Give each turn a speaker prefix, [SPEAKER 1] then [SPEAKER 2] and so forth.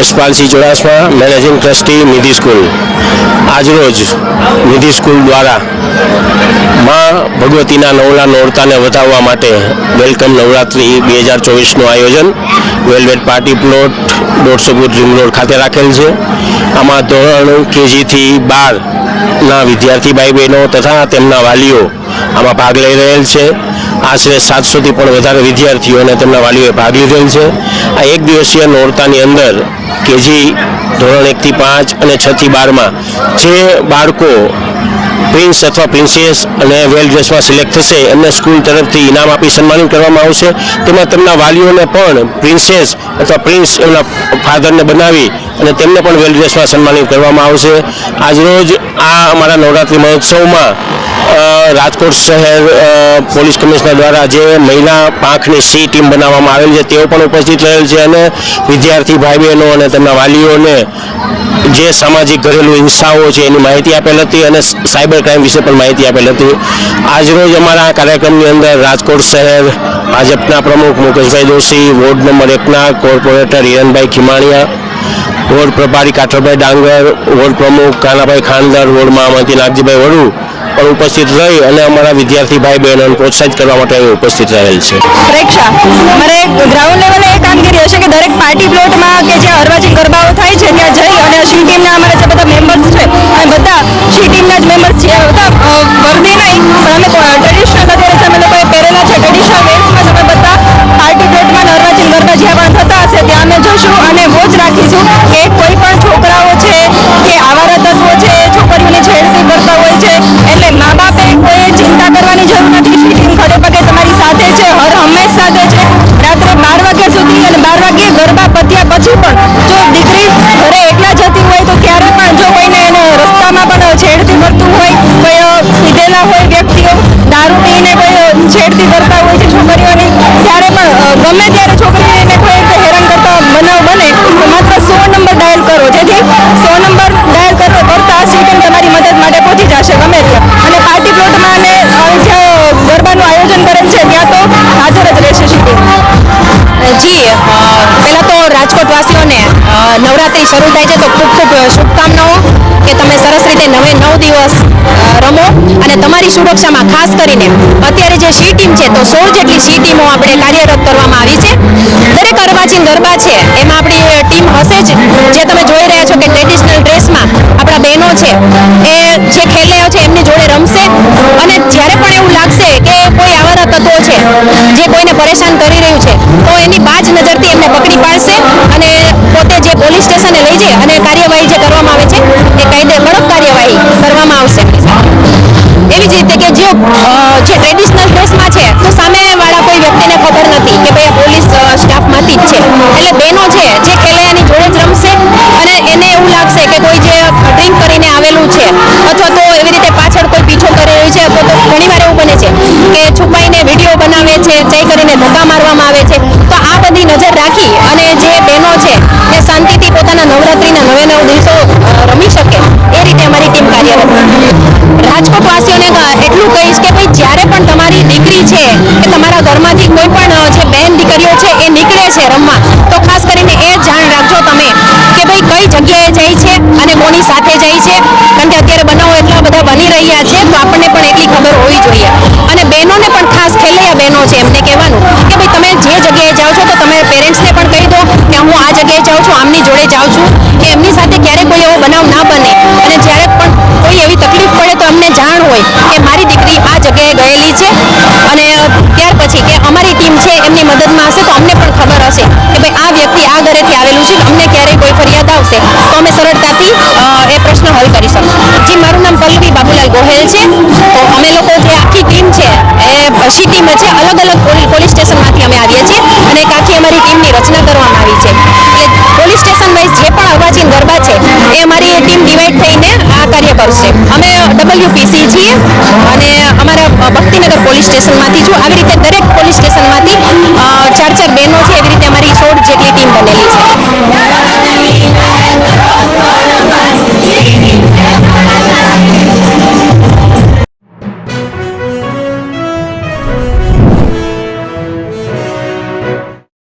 [SPEAKER 1] Yashpalsinh Chudasama managing trustee Nidhi school આજરોજ Nidhi school દ્વારા માં ભગવતીના નવલા નોરતાને વધાવવા માટે વેલકમ નવરાત્રિ બે હજાર ચોવીસનું આયોજન વેલવેટ પાર્ટી પ્લોટ દોઢસો ફૂટ રિંગ રોડ ખાતે રાખેલ છે. આમાં ધોરણ કેજીથી બારના વિદ્યાર્થી ભાઈ બહેનો તથા તેમના વાલીઓ આમાં ભાગ લઈ રહેલ છે. આશરે સાતસોથી પણ વધારે વિદ્યાર્થીઓ અને તેમના વાલીઓએ ભાગ લીધેલ છે. આ એક દિવસીય નોરતાની અંદર કેજી ધોરણ એકથી પાંચ અને છથી બારમાં જે બાળકો પ્રિન્સ અથવા પ્રિન્સેસ અને વેલ ડ્રેસમાં સિલેક્ટ થશે, એમને સ્કૂલ તરફથી ઇનામ આપી સન્માનિત કરવામાં આવશે. તેમાં તેમના વાલીઓને પણ પ્રિન્સેસ અથવા પ્રિન્સ એમના ફાધરને બનાવી અને તેમને પણ વેલ ડ્રેસમાં સન્માનિત કરવામાં આવશે. આજરોજ આ અમારા નવરાત્રિ મહોત્સવમાં રાજકોટ શહેર પોલીસ કમિશનર દ્વારા જે મહિલા પાંખની સી ટીમ બનાવવામાં આવેલ છે, તેઓ પણ ઉપસ્થિત રહેલ છે અને વિદ્યાર્થી ભાઈ બહેનો અને તેમના વાલીઓને જે સામાજિક ઘરેલું હિંસાઓ છે એની માહિતી આપેલ હતી અને સાયબર ક્રાઇમ વિશે પણ માહિતી આપેલ હતી. આજરોજ અમારા આ કાર્યક્રમની અંદર રાજકોટ શહેર ભાજપના પ્રમુખ મુકેશભાઈ જોશી, વોર્ડ નંબર એકના કોર્પોરેટર હિરનભાઈ ખીમાણીયા વોર્ડ પ્રભારી કાઠરભાઈ ડાંગર વોર્ડ પ્રમુખ કાનાભાઈ ખાનદર વોર્ડ મહામંત્રી નાગજીભાઈ વડુ પણ ઉપસ્થિત રહી અને અમારા વિદ્યાર્થી ભાઈ બહેનોને પ્રોત્સાહિત કરવા માટે ઉપસ્થિત રહેલ છે.
[SPEAKER 2] પરીક્ષા મારે ગ્રાઉન્ડ લેવલે એ કામગીરી હશે કે દરેક પાર્ટી પ્લોટમાં કે જ્યાં અર્વાચીન ગરબાઓ થાય છે, ત્યાં જઈ અને શી ટીમના અમારા જે બધા મેમ્બર્સ છે, અને બધા શી ટીમના જ મેમ્બર્સ છે બધા વર્દી નહીં પણ અમે વોચ કે કોઈ પણ છોકરાઓ છે કે આવારા તત્વો છે, છોકરીઓની છેડતી કરતા હોય છે, એટલે મા બાપે કોઈ ચિંતા કરવાની જરૂર નથી. ટીમ ખડે પગે તમારી સાથે છે, હર હંમેશ સાથે છે. રાત્રે બાર વાગ્યા સુધી અને બાર વાગ્યે ગરબા પત્યા પછી પણ જો દીકરી ઘરે એકલા જતી હોય તો ત્યારે પણ જો કોઈને એને રસ્તામાં પણ છેડતી કરતું હોય, કોઈ પીધેલા હોય વ્યક્તિઓ દારૂ પીને કોઈ છેડતી કરતા હોય છે છોકરીઓની, ત્યારે પણ ગમે ત્યારે મદદ માટે પહોંચી જશે ગમે ત્યાં અને પાર્ટી પ્લોટમાં અને જ્યાં ગરબાનું આયોજન કરેલ છે, ત્યાં તો હાજર જ રહેશે સી
[SPEAKER 3] જી પહેલાં તો રાજકોટવાસીઓને નવરાત્રિ શરૂ થાય છે તો ખૂબ ખૂબ શુભકામનાઓ કે તમે સરસ રીતે નવે નવ દિવસ રમો અને તમારી સુરક્ષામાં ખાસ કરીને અત્યારે જે સી ટીમ છે, તો સોળ જેટલી સી ટીમો આપણે કાર્યરત કરવામાં આવી છે. દરેક અર્વાચીન ગરબા છે, એમાં આપણી ટીમ હશે જ. જે તમે જોઈ રહ્યા છો કે તો એની બાજ નજરથી એમને પકડી પાડશે અને પોતે જે પોલીસ સ્ટેશને લઈ જાય અને કાર્યવાહી જે કરવામાં આવે છે, એ કાયદે કડક કાર્યવાહી કરવામાં આવશે. એવી જ રીતે કે જો જે ટ્રેડિશનલ ડ્રેસમાં છે, તો સામેવાળા કોઈ વ્યક્તિને ખબર નથી કે ભાઈ પોલીસ સ્ટાફમાંથી જ છે. એટલે બહેનો છે જે બનાવે છે જઈ કરીને ધક્કા મારવામાં આવે છે, તો આ બધી નજર રાખી અને જે બહેનો છે, એ શાંતિથી પોતાના નવરાત્રિના નવે નવ દિવસો રમી શકે એ રીતે અમારી ટીમ કાર્યરત રાજકોટ વાસીઓને એટલું કહીશ કે ભાઈ, જ્યારે પણ તમારી દીકરી છે, કે તમારા ઘરમાંથી કોઈ પણ જે બહેન દીકરીઓ છે, એ નીકળે છે રમવા, તો ખાસ કરીને એ જાણ રાખજો તમે કે ભાઈ, કઈ જગ્યાએ જાય છે અને કોની સાથે જાય છે. કારણ કે અત્યારે બનાવો એટલા બધા બની રહ્યા છે, તો આપણને પણ એટલી ખબર હોવી જોઈએ એમની મદદમાં હશે તો અમને પણ ખબર હશે કે ભાઈ આ વ્યક્તિ આ ઘરેથી આવેલું છે અમને ક્યારેય કોઈ ફરિયાદ આવશે. તો અમે સરળતાથી એ પ્રશ્ન હલ કરી શકશું. જી, મારું નામ પલ્લવી બાબુલાલ ગોહેલ છે. તો અમે લોકો જે આખી ટીમ છે, એ સી ટીમ છે, અલગ અલગ પોલી- પોલીસ સ્ટેશનમાંથી અમે આવીએ છીએ અને એક આખી અમારી ટીમની રચના કરવામાં આવી છે. એટલે પોલીસ સ્ટેશન વાઇઝ જે પણ અવાજીન ગરબા છે, એ અમારી ટીમ ડિવાઈડ થઈને આ કાર્ય કરશે. અમે ડબલ્યુપીસી છીએ. ભક્તિનગર પોલીસ સ્ટેશનમાંથી છું. આવી રીતે દરેક પોલીસ સ્ટેશનમાંથી ચાર ચાર બહેનો છે. એવી રીતે અમારી સોળ જેટલી ટીમ બનેલી છે.